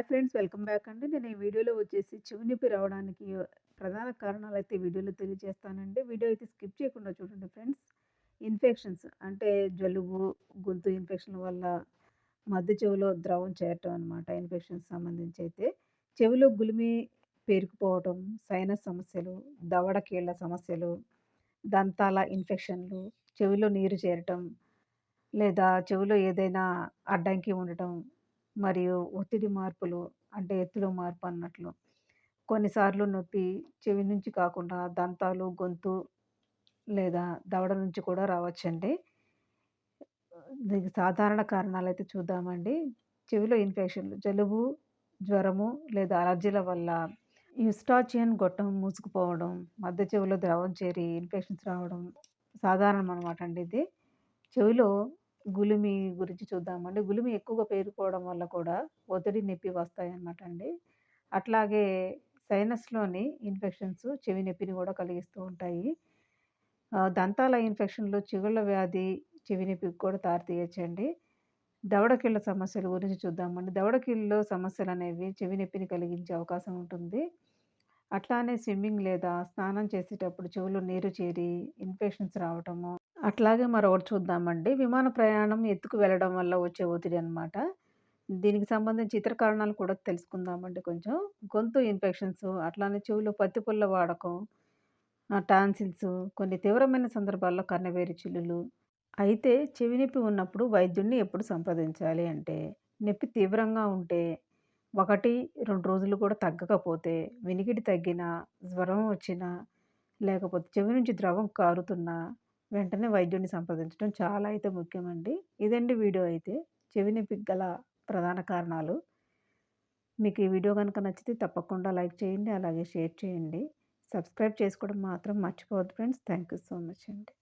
Hi friends welcome back అండి. నేను ఈ వీడియోలో వచ్చేసి చెవి రావడానికి ప్రధాన కారణాలు అయితే వీడియోలో తెలియజేస్తానండి. వీడియో అయితే స్కిప్ చేయకుండా చూడండి ఫ్రెండ్స్. ఇన్ఫెక్షన్స్ అంటే జలుబు గొంతు ఇన్ఫెక్షన్ వల్ల మధ్య చెవిలో ద్రవం చేరటం అనమాట ఇన్ఫెక్షన్స్ సంబంధించి అయితే చెవిలో గులిమి పేరుకుపోవటం సైనస్ సమస్యలు దవడ కీళ్ళ సమస్యలు దంతాల ఇన్ఫెక్షన్లు చెవిలో నీరు చేరటం లేదా చెవిలో ఏదైనా అడ్డంకి ఉండటం మరియు ఒత్తిడి మార్పులు అంటే ఎత్తులో మార్పు అన్నట్లు. కొన్నిసార్లు నొప్పి చెవి నుంచి కాకుండా దంతాలు గొంతు లేదా దవడ నుంచి కూడా రావచ్చండి. దీనికి సాధారణ కారణాలు అయితే చూద్దామండి. చెవిలో ఇన్ఫెక్షన్లు జలుబు జ్వరము లేదా అలర్జీల వల్ల యుస్టాచియన్ గొట్టం మూసుకుపోవడం మధ్య చెవిలో ద్రవం చేరి ఇన్ఫెక్షన్స్ రావడం సాధారణం అనమాట అండి ఇది. చెవిలో గులిమి గురించి చూద్దామండి. గులిమి ఎక్కువగా పేరుకోవడం వల్ల కూడా ఒత్తిడి నొప్పి వస్తాయన్నమాట అండి అట్లాగే సైనస్లోని ఇన్ఫెక్షన్స్ చెవి నొప్పిని కూడా కలిగిస్తూ ఉంటాయి. దంతాల ఇన్ఫెక్షన్లు చిగుళ్ళ వ్యాధి చెవి నొప్పికి కూడా దారితీయచ్చండి దవడకిళ్ళ సమస్యల గురించి చూద్దామండి. దవడకీళ్ళలో సమస్యలు అనేవి చెవి నొప్పిని కలిగించే అవకాశం ఉంటుంది. అట్లానే స్విమ్మింగ్ లేదా స్నానం చేసేటప్పుడు చెవులో నీరు చేరి ఇన్ఫెక్షన్స్ రావటము అట్లాగే మరొకటి చూద్దామండి. విమాన ప్రయాణం ఎత్తుకు వెళ్ళడం వల్ల వచ్చే ఒత్తిడి అనమాట దీనికి సంబంధించి ఇతర కారణాలు కూడా తెలుసుకుందామండి కొంచెం. గొంతు ఇన్ఫెక్షన్స్ అట్లానే చెవిలో పత్తి పుల్ల వాడకం టాన్సిల్స్ కొన్ని తీవ్రమైన సందర్భాల్లో కన్నవేరి చిల్లులు. అయితే చెవి నొప్పి ఉన్నప్పుడు వైద్యుడిని ఎప్పుడు సంప్రదించాలి అంటే నొప్పి తీవ్రంగా ఉంటే ఒకటి రెండు రోజులు కూడా తగ్గకపోతే వినికిడి తగ్గినా జ్వరం వచ్చినా లేకపోతే చెవి నుంచి ద్రవం కారుతున్నా వెంటనే వైద్యుడిని సంప్రదించడం చాలా అయితే ముఖ్యమండి. ఇదండి వీడియో అయితే. చెవి నొప్పికి గల ప్రధాన కారణాలు. మీకు ఈ వీడియో కనుక నచ్చితే తప్పకుండా లైక్ చేయండి అలాగే షేర్ చేయండి. సబ్స్క్రైబ్ చేసుకోవడం మాత్రం మర్చిపోవద్దు friends. Thank you so much అండి.